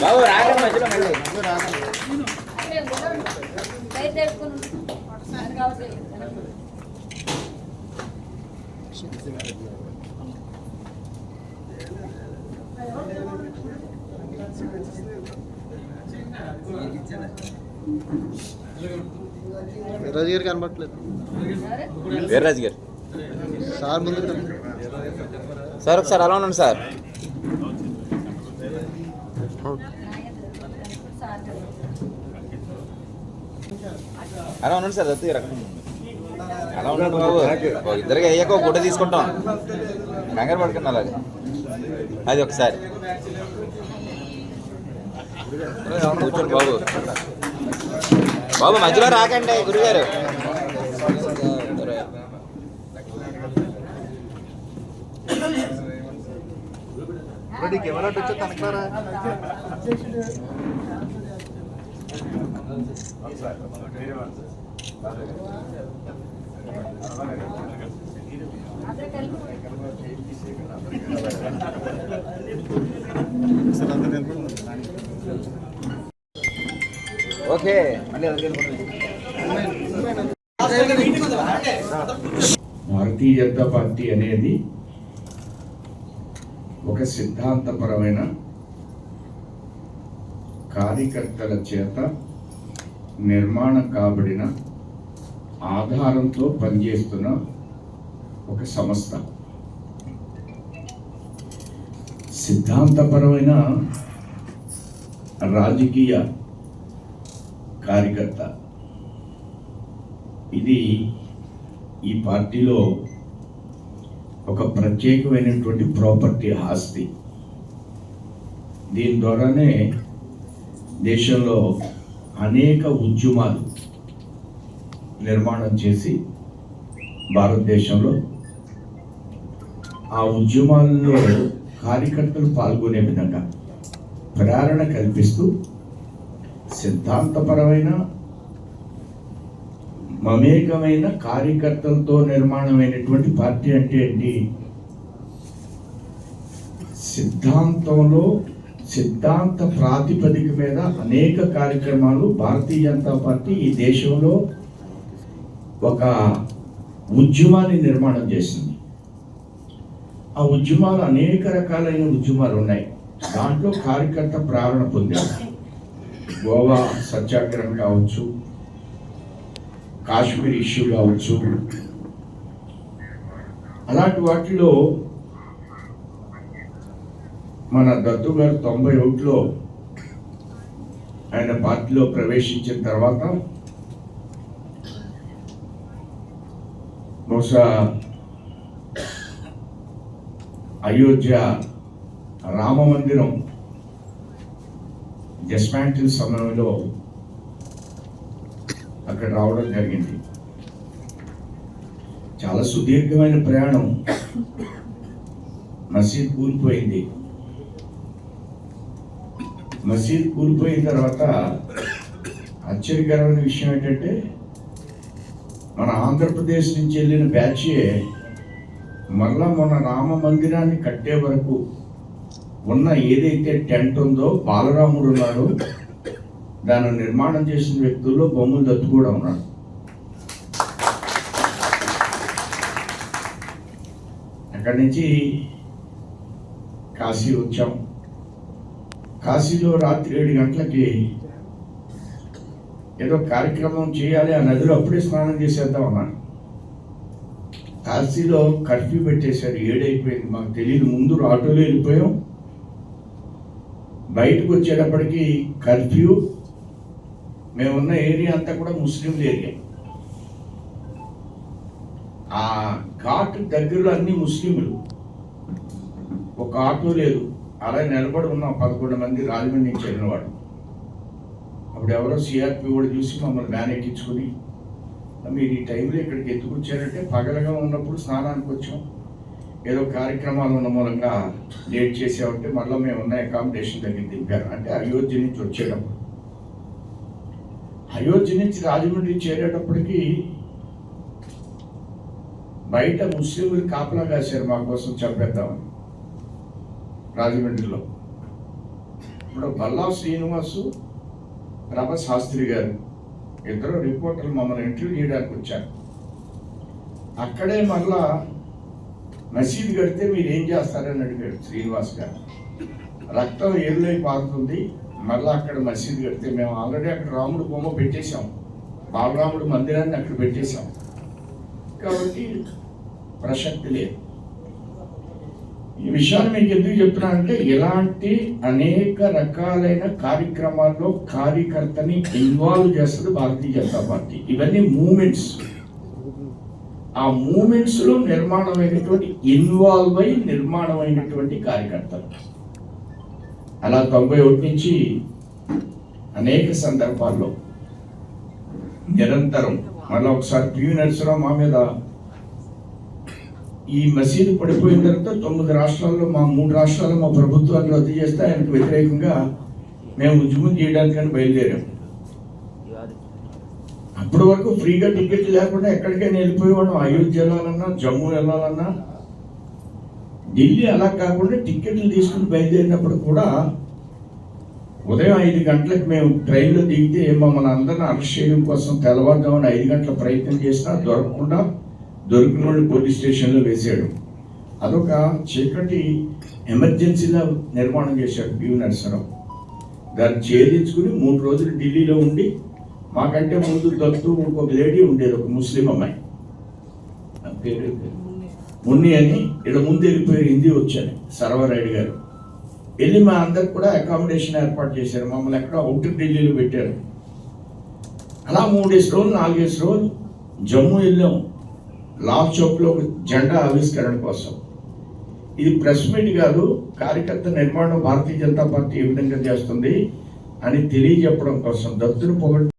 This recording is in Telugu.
బాబు రాకండి మధ్యలో మళ్ళీ. రాజు గారు గారు. సార్ ముందు సార్ ఒకసారి అలా ఉండండి సార్. అలా ఉండండి సార్ దత్తు అలా ఉండండి బాబు. ఇద్దరికి అయ్యాక ఒక గుడ్డ తీసుకుంటాం. కంగారు పడుకున్నా అలాగే. అది ఒకసారి. కూర్చోండి బాబు. బాబు మధ్యలో రాకండి గురుగారు. రెడీ కెమెరా వచ్చే తనకారా ఓకే మళ్ళీ భారతీయ జనతా పార్టీ అనేది ఒక సిద్ధాంతపరమైన కార్యకర్తల చేత నిర్మాణం కాబడిన ఆధారంతో పనిచేస్తున్న ఒక సంస్థ. సిద్ధాంతపరమైన రాజకీయ కార్యకర్త. ఇది ఈ పార్టీలో ఒక ప్రత్యేకమైనటువంటి ప్రాపర్టీ ఆస్తి. దీని ద్వారానే దేశంలో అనేక ఉద్యమాలు నిర్మాణం చేసి భారతదేశంలో ఆ ఉద్యమాల్లో కార్యకర్తలు పాల్గొనే విధంగా ప్రేరణ కల్పిస్తూ సిద్ధాంతపరమైన మమేకమైన కార్యకర్తలతో నిర్మాణమైనటువంటి పార్టీ అంటే ఏంటి? సిద్ధాంతంలో సిద్ధాంత ప్రాతిపదిక మీద అనేక కార్యక్రమాలు భారతీయ జనతా పార్టీ ఈ దేశంలో ఒక ఉద్యమాన్ని నిర్మాణం చేసింది. ఆ ఉద్యమాలు అనేక రకాలైన ఉద్యమాలు ఉన్నాయి. దాంట్లో కార్యకర్త ప్రేరణ పొందారు. గోవా సత్యాగ్రహం కావచ్చు కాశ్మీర్ ఇష్యూ కావచ్చు అలాంటి వాటిలో మన దత్తు గారు తొంభై ఒకటిలో ఆయన పార్టీలో ప్రవేశించిన తర్వాత బహుశా అయోధ్య రామ మందిరం డిస్మాంటిల్ సమయంలో అక్కడ రావడం జరిగింది. చాలా సుదీర్ఘమైన ప్రయాణం. మసీద్ కూలిపోయింది. మసీద్ కూలిపోయిన తర్వాత ఆశ్చర్యకరమైన విషయం ఏంటంటే మన ఆంధ్రప్రదేశ్ నుంచి వెళ్ళిన బ్యాచే మళ్ళా మన రామ మందిరాన్ని కట్టే వరకు ఉన్న ఏదైతే టెంట్ ఉందో బాలరాముడు ఉన్నాడు దాన్ని నిర్మాణం చేసిన వ్యక్తుల్లో బొమ్మలు దత్తు కూడా ఉన్నాడు అక్కడి నుంచి కాశీ వచ్చాం. కాశీలో రాత్రి ఏడు గంటలకి ఏదో కార్యక్రమం చేయాలి ఆ నదిలో అప్పుడే స్నానం చేసేద్దాం అన్నాను కాశీలో కర్ఫ్యూ పెట్టేశారు. ఏడైపోయింది. మాకు తెలియదు ముందు ఆటోలో వెళ్ళిపోయాం. బయటకు వచ్చేటప్పటికి కర్ఫ్యూ మేమున్న ఏరియా అంతా కూడా ముస్లింల ఏరియా. ఆ ఘాట్ దగ్గరలో అన్ని ముస్లింలు. ఒక ఆటో లేదు. అలా నిలబడి ఉన్నాం పదకొండు మంది రాజమండ్రి నుంచి వెళ్ళిన వాడు అప్పుడు ఎవరో సిఆర్పి కూడా చూసి మమ్మల్ని వ్యాన్ ఎక్కించుకుని మీరు ఈ టైంలో ఇక్కడికి ఎందుకు వచ్చారంటే పగలగా ఉన్నప్పుడు స్నానానికి వచ్చాం. ఏదో కార్యక్రమాలు ఉన్న మూలంగా లేట్ చేసామంటే మళ్ళీ మేము ఉన్న అకామిడేషన్ దగ్గర దింపారు. అంటే అయోధ్య నుంచి వచ్చేటప్పుడు. అయోధ్య నుంచి రాజమండ్రి చేరేటప్పటికి బయట ముస్లింలు కాపలా కాశారు మా కోసం చంపేద్దామని రాజమండ్రిలో. ఇప్పుడు బల్లా శ్రీనివాసు రమ శాస్త్రి గారు ఇద్దరు రిపోర్టర్లు మమ్మల్ని ఇంటర్వ్యూ చేయడానికి వచ్చారు. అక్కడే మళ్ళా మసీదు కడితే మీరు ఏం చేస్తారని అడిగాడు శ్రీనివాస్ గారు. రక్తం ఏరులై పారుతుంది మళ్ళీ అక్కడ మసీదు కడితే మేము ఆల్రెడీ అక్కడ రాముడు బొమ్మ పెట్టేశాం. బాలరాముడు మందిరాన్ని అక్కడ పెట్టేశాం. కాబట్టి ప్రసక్తి లేదు. ఈ విషయాన్ని మీకు ఎందుకు చెప్తున్నానంటే ఇలాంటి అనేక రకాలైన కార్యక్రమాల్లో కార్యకర్తని ఇన్వాల్వ్ చేస్తుంది భారతీయ జనతా పార్టీ. ఇవన్నీ మూమెంట్స్ ఆ మూమెంట్స్లో నిర్మాణమైనటువంటి ఇన్వాల్వ్ అయి నిర్మాణమైనటువంటి కార్యకర్తలు. అలా తొంభై ఒకటి నుంచి అనేక సందర్భాల్లో నిరంతరం మళ్ళీ ఒకసారి పివి నరసింహరావు మా మీద. ఈ మసీదు పడిపోయిన తర్వాత తొమ్మిది రాష్ట్రాల్లో మా మూడు రాష్ట్రాల్లో మా ప్రభుత్వాన్ని రద్దు చేస్తే ఆయనకు వ్యతిరేకంగా మేము ఉద్యమం చేయడానికని బయలుదేరాం. అప్పటి వరకు ఫ్రీగా టికెట్ లేకుండా ఎక్కడికైనా వెళ్ళిపోయేవాడు అయోధ్య వెళ్ళాలన్నా జమ్మూ వెళ్ళాలన్నా. ఢిల్లీ అలా కాకుండా టికెట్లు తీసుకుని బయలుదేరినప్పుడు కూడా ఉదయం ఐదు గంటలకు మేము ట్రైన్లో దిగితే మమ్మల్ని అందరిని అరెస్ట్ చేయడం కోసం తెల్లవారుదామని ఐదు గంటల ప్రయత్నం చేసినా దొరకకుండా దొరికిన వాళ్ళు పోలీస్ స్టేషన్లో వేసాడు అదొక చీకటి ఎమర్జెన్సీలా నిర్మాణం చేశాడు పివి నరసరావు. దాన్ని ఛేదించుకుని మూడు రోజులు ఢిల్లీలో ఉండి మాకంటే ముందు దత్తు ఒక లేడీ ఉండేది ఒక ముస్లిం అమ్మాయి. పేరు ఉన్ని అని ఇక్కడ ముందు వెళ్ళిపోయి హిందీ వచ్చాను సర్వరాయుడు గారు. వెళ్ళి మా అందరికి కూడా అకామిడేషన్ ఏర్పాటు చేశారు. మమ్మల్ని ఎక్కడ అవుట్ ఢిల్లీలో పెట్టారు. అలా మూడేసి రోజులు నాలుగేసి రోజులు జమ్మూ వెళ్ళాం. లాల్ చౌక్లో ఒక జెండా ఆవిష్కరణ కోసం. ఇది ప్రెస్ మీట్ కాదు కార్యకర్త నిర్మాణం భారతీయ జనతా పార్టీ ఏ విధంగా చేస్తుంది అని తెలియజెప్పడం కోసం. దత్తును పొగ